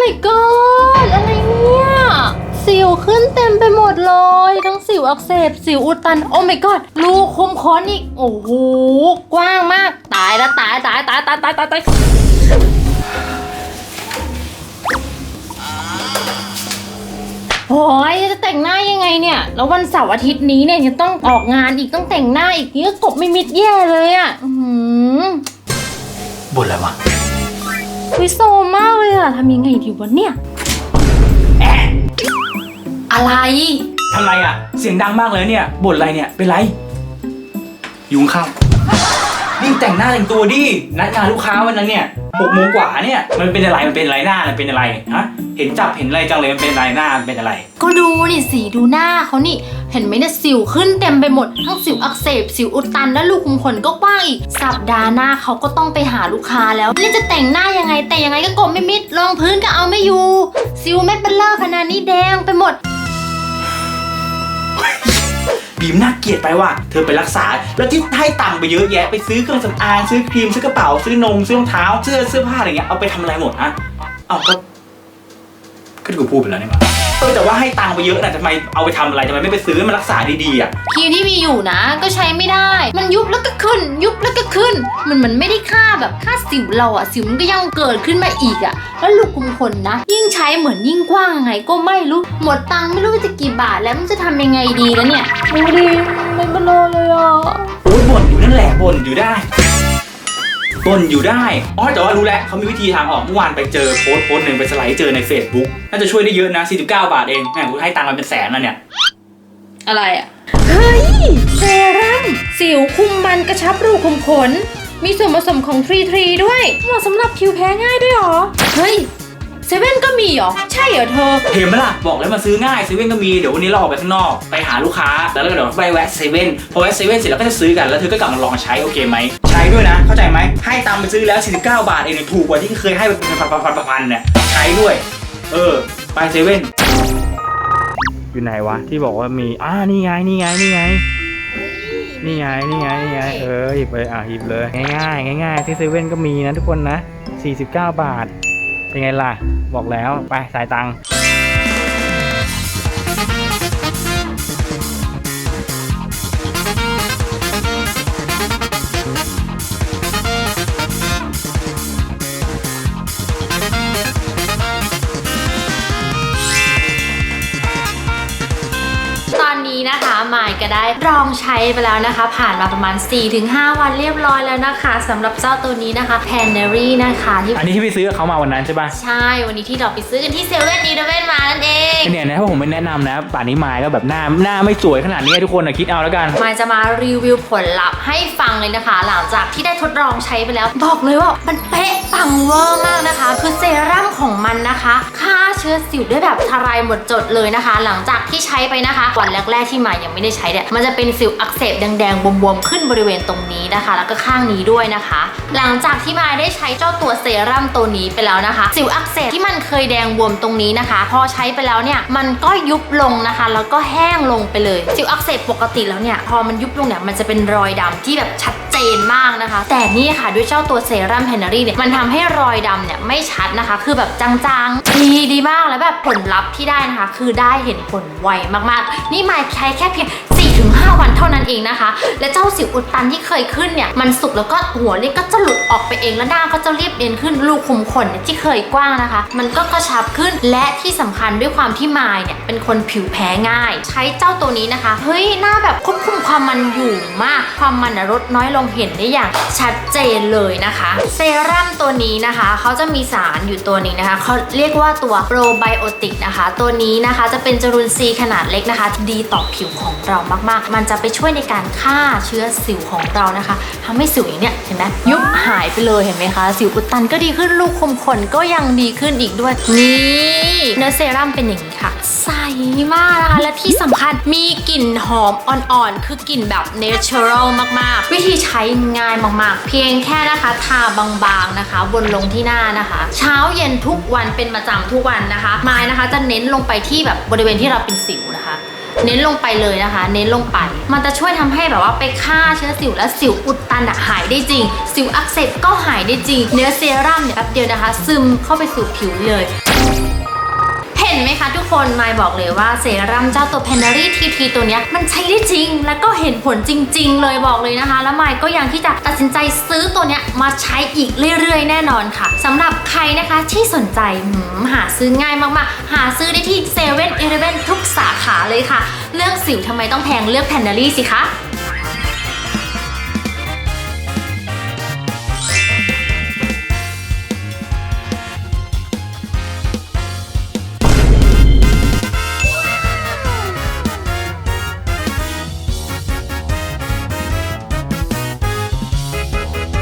my god อะไรเนี่ย สิวขึ้นเต็มไปหมดเลย ทั้งสิวอักเสบ สิวอุดตัน โอ้ my god รูคุมขนอีก โอ้โห กว้างมาก ตายแล้วตายตายตายตายตายตายตายโอ้ยจะแต่งหน้ายังไงเนี่ย แล้ววันเสาร์อาทิตย์นี้เนี่ยยังต้องออกงานอีกต้องแต่งหน้าอีกนี่ก็กบไม่มิดแย่เลยอะ่ะบ่นอะไรวะ วิโซมากเลยอะทำยังไงดีวะเนี่ย แอะอะไร ทำไรอะ เสียงดังมากเลยเนี่ยบ่นอะไรเนี่ย เป็นไร ยุงเข้า นี่แต่งหน้าแต่งตัวดินัดงานลูกค้าวันนั้นเนี่ยหกโมงกว่าเนี่ยมันเป็นอะไรมันเป็นอะไรหน้ามันเป็นอะไรฮะเห็นจับเห็นอะไรจังเลยมันเป็นอะไรหน้ามันเป็นอะไร ก็ดูนี่สีดูหน้าเขานี่ เห็นไหมเนี่ยสิวขึ้นเต็มไปหมดทั้งสิวอักเสบสิวอุดตันและลูกขุมขนก็กว้างอีกสัปดาห์หน้าเขาก็ต้องไปหาลูกค้าแล้วนี่จะแต่งหน้ายังไงแต่งยังไงก็กลมไม่มิดรองพื้นก็เอาไม่อยู่ สิวเม็ดเบลเลอร์ขนาดนี้แดงไปหมด บีมน่าเกลียดไปว่ะเธอไปรักษา แล้วที่ให้ตังค์ไปเยอะแยะไปซื้อเครื่องสำอางซื้อครีมซื้อกระเป๋าซื้อนมซื้อรองเท้าเสื้อเสื้อผ้าอะไรเงี้ยเอาไปทำอะไรหมดฮะเอาก็ก็ที่กูพูดไปแล้วนี่หว่าเออแต่ว่าให้ตังค์ไปเยอะนะทำไมเอาไปทำอะไรทำไมไม่ไปซื้อมารักษาดีๆอะ ครีมที่มีอยู่นะ ก็ใช้ไม่ได้ มันยุบแล้วก็ขึ้น ยุบแล้วก็ขึ้น มันมันไม่ได้ค่าแบบค่าสิวเราอะสิวมันก็ยังเกิดขึ้นมาอีกอะแล้วลูกคุมขนนะ ยิ่งใช้เหมือนยิ่งกว้างยังไงก็ไม่รู้ หมดตังค์ไม่รู้ว่าจะกี่บาทแล้วมันจะทำยังไงดีแล้วเนี่ย ดูดิไม่เบลอเลยอะโอ้ยบ่นอยู่นั่นแหละบ่นอยู่ได้บ่นอยู่ได้อ๋อแต่ว่ารู้แล้วเขามีวิธีทางออกเมื่อวานไปเจอโพสต์โพสต์หนึ่งไปสไลด์เจอใน Facebook น่าจะช่วยได้เยอะนะ49บาทเองแม่งกูให้ตังค์มันเป็นแสนแล้วเนี่ย อะไรอะเฮ้ยเซรั่มสิวคุมมันกระชับรูขุมขน มีส่วนผสมของทรีทรีด้วยเหมาะสำหรับผิวแพ้ง่ายด้วยเหรอ เฮ้ย เซเว่นก็มีเหรอ ใช่เหรอเธอ เห็นไหมล่ะบอกแล้วมาซื้อง่ายเซเว่นก็มีเดี๋ยววันนี้เราออกไปข้างนอกไปหาลูกค้าแล้วเราก็เดี๋ยวไปแวะเซเว่นพอแวะเซเว่นเสร็จแล้วก็จะซื้อกันแล้วเธอก็กลับมาลองใช้โอเคไหมใช้ด้วยนะ เข้าใจไหมให้ตังค์ไปซื้อแล้ว 49 บาทเองเนี่ยถูกกว่าที่เคยให้ไปเป็นพันๆๆๆเนี่ยใช้ด้วย เออไปเซเว่นอยู่ไหนวะที่บอกว่ามีอ่านี่ไงนี่ไงนี่ไงนี่ไงนี่ไงนี่ไงเออหยิบเลยอะหยิบเลยง่ายๆง่ายๆที่เซเว่นก็มีนะทุกคนนะ49 บาทเป็นไงล่ะ บอกแล้วไปสายตังค์ นนี้นะคะมายก็ได้ลองใช้ไปแล้วนะคะ ผ่านมาประมาณ 4-5 วันเรียบร้อยแล้วนะคะสำหรับเจ้าตัวนี้นะคะ p a n e r y นะคะที่อันนี้ที่ไปซื้อกับเขามาวันนั้นใช่ป่ะใช่ วันนี้ที่เราไปซื้อกันที่เซเว่นอีเวนมานั่นเองเนี่ยนะถ้าผมไม่แนะนำนะ ป่านนี้มายก็แบบหน้าหน้าไม่สวยขนาดนี้ทุกคนนะคิดเอาแล้วกันมายจะมารีวิวผลลัพธ์ให้ฟังเลยนะคะ หลังจากที่ได้ทดลองใช้ไปแล้ว บอกเลยว่ามันเป๊ะปังเวอร์มากนะคะ คือเซรั่มของมันนะคะฆ่าเชื้อสิวได้แบบทลายหมดจดเลยนะคะ หลังจากที่ใช้ไปนะคะวันแรกกที่มายังไม่ได้ใช้เนี่ยมันจะเป็นสิวอักเสบแดงๆบวมๆขึ้นบริเวณตรงนี้นะคะ แล้วก็ข้างนี้ด้วยนะคะ หลังจากที่มายได้ใช้เจ้าตัวเซรั่มตัวนี้ไปแล้วนะคะ สิวอักเสบที่มันเคยแดงบวมตรงนี้นะคะ พอใช้ไปแล้วเนี่ยมันก็ยุบลงนะคะ แล้วก็แห้งลงไปเลย สิวอักเสบปกติแล้วเนี่ยพอมันยุบลงเนี่ยมันจะเป็นรอยดำที่แบบชัด จนมากนะคะ แต่นี่ค่ะด้วยเจ้าตัวเซรั่มแพนนารีเนี่ยมันทำให้รอยดำเนี่ยไม่ชัดนะคะ คือแบบจางๆ ดีดีมากแล้วแบบผลลัพธ์ที่ได้นะคะ คือได้เห็นผลไวมากๆ นี่มาใช้แค่เพียง 4-5 วันเท่านั้นเองนะคะ และเจ้าสิวอุดตันที่เคยขึ้นเนี่ยมันสุกแล้วก็หัวเนี่ยก็จะหลุดออกไปเองแล้วหน้าก็จะเรียบเรียนขึ้นรูขุมขนเนี่ยที่เคยกว้างนะคะ มันก็กระชับขึ้นและที่สำคัญด้วยความที่มายเนี่ยเป็นคนผิวแพ้ง่าย ใช้เจ้าตัวนี้นะคะเฮ้ยหน้าแบบควบคุมความมันอยู่มาก ความมันลดน้อยลงเห็นได้อย่างชัดเจนเลยนะคะ เซรั่มตัวนี้นะคะเขาจะมีสารอยู่ตัวนี้นะคะเขาเรียกว่าตัวโปรไบโอติกนะคะ ตัวนี้นะคะจะเป็นจรุนซีขนาดเล็กนะคะ ดีต่อผิวของเรามากๆมันจะไปช่วยในการฆ่าเชื้อสิวของเรานะคะทำให้สิวอย่างเนี้ยเห็นไหมยุบหายไปเลยเห็นไหมคะ สิวอุดตันก็ดีขึ้นลูกคมขนก็ยังดีขึ้นอีกด้วยนี่เนื้อเซรั่มเป็นอย่างนี้ค่ะใสมากนะคะและที่สำคัญมีกลิ่นหอมอ่อนๆ คือกลิ่นแบบ natural มากๆ วิธีใช้ง่ายมากๆ เพียงแค่นะคะทาบางๆนะคะ บนลงที่หน้านะคะ เช้าเย็นทุกวันเป็นประจำทุกวันนะคะไมายนะคะจะเน้นลงไปที่แบบบริเวณที่เราเป็นสิว เน้นลงไปเลยนะคะ เน้นลงไป มันจะช่วยทำให้แบบว่าไปฆ่าเชื้อสิวและสิวอุดตันอะหายได้จริง สิวอักเสบก็หายได้จริง เนื้อเซรั่มเนี่ยแป๊บเดียวนะคะ ซึมเข้าไปสู่ผิวเลย ห็นไหมคะทุกคนมายบอกเลยว่าเซรั่มเจ้าตัว p a n a r y TT ตัวเนี้ยมันใช้ได้จริง แล้วก็เห็นผลจริง ๆ เลยบอกเลยนะคะ แล้วมายก็ยังที่จะตัดสินใจซื้อตัวเนี้ยมาใช้อีกเรื่อย ๆ แน่นอนค่ะสำหรับใครนะคะที่สนใจหาซื้อง่ายมากๆ หาซื้อได้ที่7 e เ e ่ e อทุกสาขาเลยค่ะ เลือกสิวทำไมต้องแพงเลือก p a n a r y สิคะ